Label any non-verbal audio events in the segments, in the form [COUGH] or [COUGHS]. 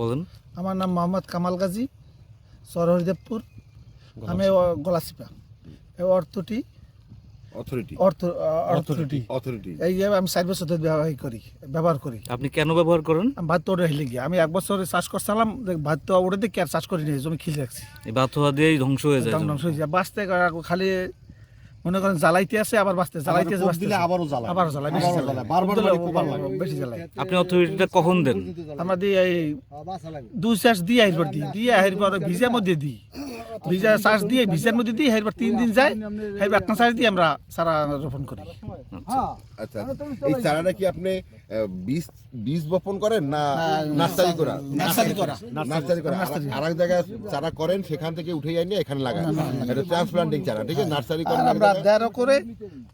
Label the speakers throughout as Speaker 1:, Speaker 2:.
Speaker 1: বলেন।
Speaker 2: আমার নাম মোহাম্মদ কামাল গাজী সরহরিদেবপুর আমি এই অর্থটি
Speaker 3: অথরিটি।
Speaker 2: অর্থ অর্থটি।
Speaker 3: অথরিটি।
Speaker 2: এই যে আমি চার বছর ধরে ব্যবহার করি ব্যবহার করি।
Speaker 1: আপনি কেন ব্যবহার করেন?
Speaker 2: ভাত তোড়ে হেলে গিয়ে। আমি এক বছর চাষ করছিলাম ভাত তো ওটা দেখি আর চাষ করি নি জমি খিলে রাখছি।
Speaker 1: এই বাথুয়া দিয়েই ধ্বংস হয়ে যায়
Speaker 2: ধ্বংস হয়ে যায়। বাঁচতে খালি মনে করেন জ্বালাইতে আছে আবার বাঁচতে জ্বালাইতে আছে বাঁচতে
Speaker 4: আবারও জ্বালা
Speaker 2: আবারও জ্বালাই বেশি
Speaker 4: জ্বালা। বারবার
Speaker 2: বেশি জ্বালা
Speaker 1: আপনি অথরিটিটা কখন দেন?
Speaker 2: আমরা দিই এই দুই চাষ দিয়ে এরপর দিই। দিয়ে এরপর ভিজা মধ্যে দিই। ভিজা চাষ দিয়ে ভিজার মধ্যে দিই এরপর তিন দিন যায় এরপর একটা চাষ দিয়ে আমরা সারা রোপণ করি।
Speaker 3: আচ্ছা। এই চারাটা কি আপনি বীজ বীজ বপন করেন না নার্সারি করা?
Speaker 2: নার্সারি করা।
Speaker 3: নার্সারি করা। আর- এক জায়গায় চারা করেন সেখান থেকে উঠে যায়নি এখানে লাগান। এটা ট্রান্সপ্লান্টিং চারা ঠিক আছে? নার্সারি করেন
Speaker 2: আমরা দেড় করে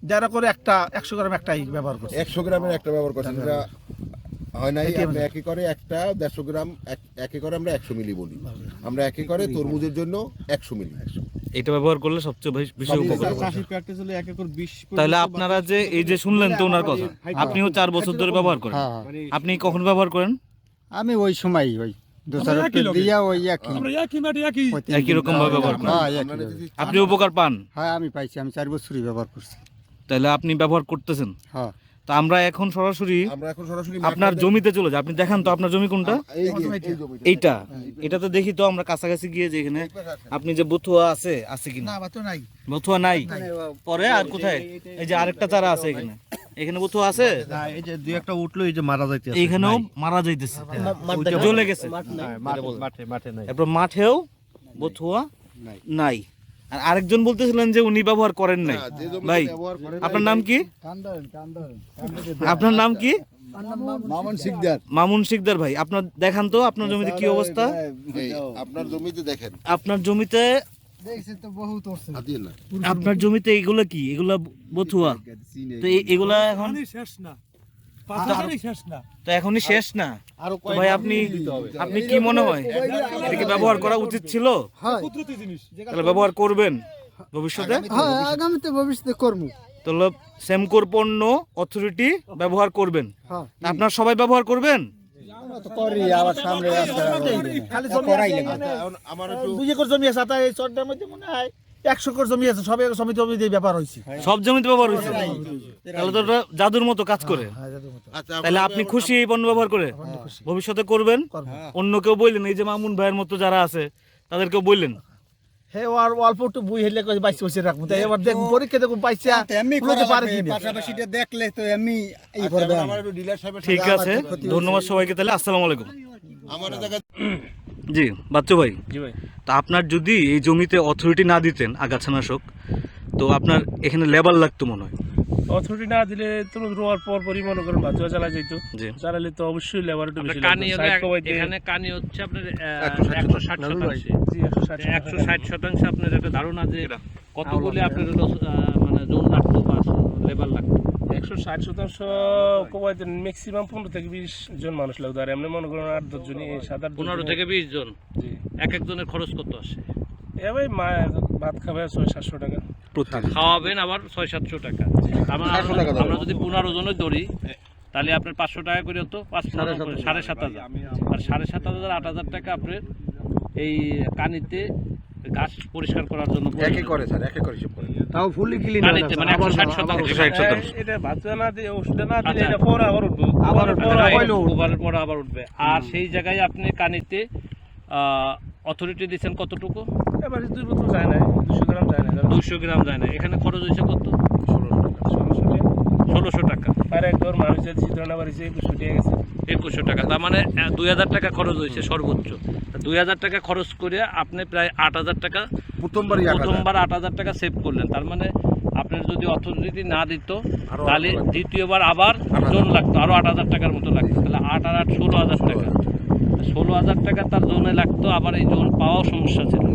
Speaker 2: দেড় করে একটা একশো গ্রাম একটাই ব্যবহার করি
Speaker 3: একশো গ্রামের একটা ব্যবহার করছেন। হয় নাই আপনি একে করে একটা দেড়শো গ্রাম এক- একে করে আমরা একশো মিলি বলি। আমরা একে করে তরমুজের জন্য একশো মিলি।
Speaker 1: এটা ব্যবহার করলে সবচেয়ে বেশি- উপকার হবে।
Speaker 4: চাষি প্র্যাকটিস হলে এক একর বিশ
Speaker 1: তাহলে আপনারা যে এই যে শুনলেন তো ওনার কথা আপনিও চার বছর ধরে ব্যবহার করেন।
Speaker 5: হ্যাঁ
Speaker 1: আপনি কখন ব্যবহার করেন?
Speaker 5: আমি ওই সময় ওই দোসরা দিয়া ওই একই।
Speaker 1: একই রকম ভাবে ব্যবহার করেন।
Speaker 5: হ্যাঁ
Speaker 1: আপনি উপকার পান।
Speaker 5: হ্যাঁ আমি পাইছি আমি চার বছরই ব্যবহার করছি।
Speaker 1: তাহলে আপনি ব্যবহার করতেছেন?
Speaker 5: হ্যাঁ।
Speaker 1: তা আমরা এখন সরাসরি
Speaker 3: আমরা এখন সরাসরি
Speaker 1: আপনার জমিতে চলে যাই আপনি দেখান তো আপনার জমি কোনটা?
Speaker 3: এই যে এই জমিটা।
Speaker 1: এইটা। এটাতে দেখি তো আমরা কাছাকাছি গিয়ে যে এখানে আপনি যে বথুয়া আছে আছে কিনা?
Speaker 2: না নাই।
Speaker 1: বথুয়া নাই? পরে আর কোথায়? এই যে আরেকটা চারা আছে এখানে। এখানে বথুয়া আছে?
Speaker 4: এই যে দুই একটা উঠল এই যে মারা যাইতে
Speaker 1: এইখানেও মারা যাইতেছে। জ্বলে গেছে।
Speaker 4: মাঠে মাঠে নাই।
Speaker 1: এরপর মাঠেও বথুয়া নাই। আর আরেকজন বলতেছিলেন যে উনি ব্যবহার করেন নাই। ভাই আপনার নাম কি? আপনার নাম কি?
Speaker 4: মামুন শিকদার।
Speaker 1: মামুন শিকদার ভাই আপনার দেখান তো আপনার জমিতে কি অবস্থা?
Speaker 3: আপনার জমিতে দেখেন।
Speaker 1: আপনার জমিতে
Speaker 3: না।
Speaker 1: আপনার জমিতে এগুলো কি? এগুলা বথুয়া? তো এগুলা এখন তো এখনই শেষ না? ভাই আপনি আপনি কি মনে হয়? এটাকে ব্যবহার করা উচিত ছিল? তাহলে ব্যবহার করবেন ভবিষ্যতে?
Speaker 5: হ্যাঁ আগামীতে ভবিষ্যতে করব।
Speaker 1: তাহলে সেমকোর পণ্য অথরিটি ব্যবহার করবেন।
Speaker 5: হ্যাঁ।
Speaker 1: আপনার সবাই ব্যবহার করবেন?
Speaker 5: তো করি আবার সামনে রাস্তা
Speaker 2: খালি জমি আছে,
Speaker 3: এখন আমার একটু
Speaker 2: দুই একর জমি আছে হয় একশো একর জমি আছে সব জমি জমি দিয়ে ব্যাপার হয়েছে।
Speaker 1: সব জমিতে ব্যবহার হয়েছে। তাহলে তো জাদুর মতো কাজ করে।
Speaker 3: আচ্ছা
Speaker 1: তাহলে আপনি খুশি এই পণ্য ব্যবহার করে? ভবিষ্যতে করবেন? অন্য কেউ বললেন এই যে মামুন ভাইয়ের মতো যারা আছে তাদেরকেও বললেন।
Speaker 2: হে আর অল্প একটু বুই হেলে করে বাইশ বসে রাখব। তাই এবার দেখ পরীক্ষা পারে কি
Speaker 5: দেখলে তো এমনি এই
Speaker 3: আচ্ছা,
Speaker 5: করবে
Speaker 1: ঠিক আছে ধন্যবাদ সবাইকে তাহলে আসসালামু আলাইকুম।
Speaker 3: আমার জায়গা
Speaker 1: জি বাচ্চু ভাই।
Speaker 6: জি ভাই।
Speaker 1: তা আপনার যদি এই জমিতে অথরিটি না দিতেন আগাছানাশক তো আপনার এখানে লেবার লাগতো মনে হয়?
Speaker 6: অথরিটি না দিলে তরুণ রোয়ার পর পরই মনে করেন বাচ্চা চালা যেত
Speaker 1: জি।
Speaker 6: চালালে তো অবশ্যই লেবার একটু বেশি
Speaker 7: কানি এখানে কানি হচ্ছে আপনার
Speaker 3: একশো ষাট
Speaker 7: শতাংশে।
Speaker 6: জি, 160
Speaker 7: একশো ষাট শতাংশে আপনার একটা ধারণা যে কতগুলি আপনার মানে জোন লাগতো বা লেবার লাগতো।
Speaker 6: একশো ষাট শতাংশ কোবাইতে ম্যাক্সিমাম পনেরো থেকে বিশ জন মানুষ লাগতো। আর এমনি মনে করেন আট দশ জনই সাত আট
Speaker 7: পনেরো থেকে বিশ জন?
Speaker 6: জি।
Speaker 7: এক একজনের খরচ কত আসে?
Speaker 6: এ ভাই মা ভাত খাবে ছয় সাতশো টাকা।
Speaker 7: খাওয়াবেন আবার ছয় সাতশো টাকা। আমরা- আমরা যদি পনেরো জনের ধরি তাহলে আপনার পাঁচশো টাকা করে হতো পাঁচ সাড়ে সাত হাজার। আর সাড়ে সাত হাজার আট হাজার টাকা আপনার এই কানিতে গাছ পরিষ্কার করার জন্য
Speaker 3: একে করে স্যার একে করে হিসাব করে।
Speaker 4: তাও ফুললি ক্লিন
Speaker 7: কানিতে মানে একশো ষাট শতাংশ।
Speaker 6: এটা ভাত না দিয়ে ওষুধ না দিলে
Speaker 7: আচ্ছা।
Speaker 6: এটা পরে আবার উঠবে।
Speaker 4: আবার
Speaker 6: পরে
Speaker 4: উঠবে।
Speaker 6: পরে আবার
Speaker 7: উঠবে। আর সেই জায়গায় আপনি কানিতে অথরিটি দিচ্ছেন কতটুকু?
Speaker 6: এবার দুই বোতল যায় না দুশো গ্রাম যায় না
Speaker 7: দুশো গ্রাম যায় না এখানে খরচ হয়েছে কত?
Speaker 6: ষোলোশো টাকা।
Speaker 7: ষোলোশো টাকা।
Speaker 6: আর একবার মানুষ যাচ্ছে চিত্রনা বাড়িছে একুশশো টাকা গেছে।
Speaker 7: একুশশো টাকা। তার মানে দুই হাজার টাকা খরচ হয়েছে সর্বোচ্চ। দুই হাজার টাকা খরচ করে আপনি প্রায় আট হাজার টাকা
Speaker 3: প্রথমবারই
Speaker 7: প্রথমবার আট হাজার টাকা সেভ করলেন। তার মানে আপনার যদি অথরিটি না দিত তাহলে দ্বিতীয়বার আবার জোন লাগতো আরও আট হাজার টাকার মতো লাগতো। তাহলে আট আর আট ষোলো হাজার টাকা। ষোলো হাজার টাকা তার জোনে লাগতো আবার এই জোন পাওয়াও সমস্যা ছিল।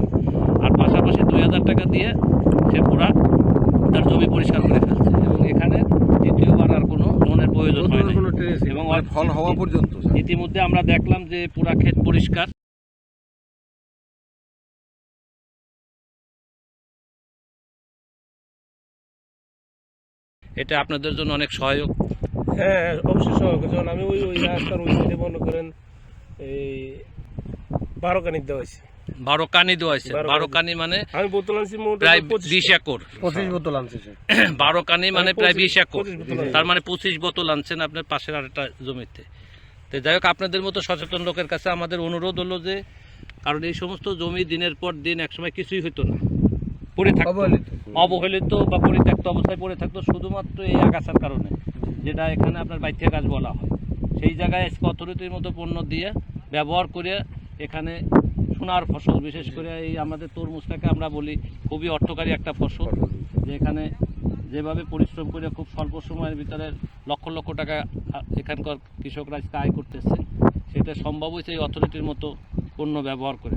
Speaker 7: আর পাশাপাশি দুই হাজার টাকা দিয়ে সে পুরা তার জমি পরিষ্কার করে ফেলছে এবং এখানে দ্বিতীয়বার আর কোনো জোনের প্রয়োজন হয় না এবং
Speaker 3: ফল হওয়া পর্যন্ত
Speaker 7: ইতিমধ্যে আমরা দেখলাম যে পুরা ক্ষেত পরিষ্কার। এটা আপনাদের জন্য অনেক সহায়ক।
Speaker 6: হ্যাঁ অবশ্যই সহায়ক। যখন আমি ওই ওই রাস্তার ওই মনে করেন এই বারো কানির দেওয়া হয়েছে।
Speaker 7: বারো কানি দেওয়া হয়েছে।
Speaker 6: বারো কানি।
Speaker 7: মানে
Speaker 6: আমি বোতল আনছি
Speaker 7: প্রায় বিশ একর।
Speaker 4: পঁচিশ বোতল আনছে [COUGHS]
Speaker 7: বারো কানি মানে প্রায় বিশ একর। তার মানে পঁচিশ বোতল আনছেন আপনার পাশের আরেকটা জমিতে। তো যাই হোক আপনাদের মতো সচেতন লোকের কাছে আমাদের অনুরোধ হলো যে কারণ এই সমস্ত জমি দিনের পর দিন একসময় কিছুই হতো না। পড়ে থাকতো। অবহেলিত। বা পরিত্যক্ত অবস্থায় পড়ে থাকতো শুধুমাত্র এই আগাছার কারণে যেটা এখানে আপনার বাইথিয়া গাছ বলা হয়। সেই জায়গায় অথরিটির মতো পণ্য দিয়ে ব্যবহার করে এখানে সোনার ফসল বিশেষ করে এই আমাদের তরমুজটাকে আমরা বলি খুবই অর্থকারী একটা ফসল যে এখানে যেভাবে পরিশ্রম করে খুব স্বল্প সময়ের ভিতরে লক্ষ লক্ষ টাকা এখানকার কৃষকরা আজকে আয় করতেছে সেটা সম্ভব হয়েছে এই অর্থনীতির মতো পণ্য ব্যবহার করে।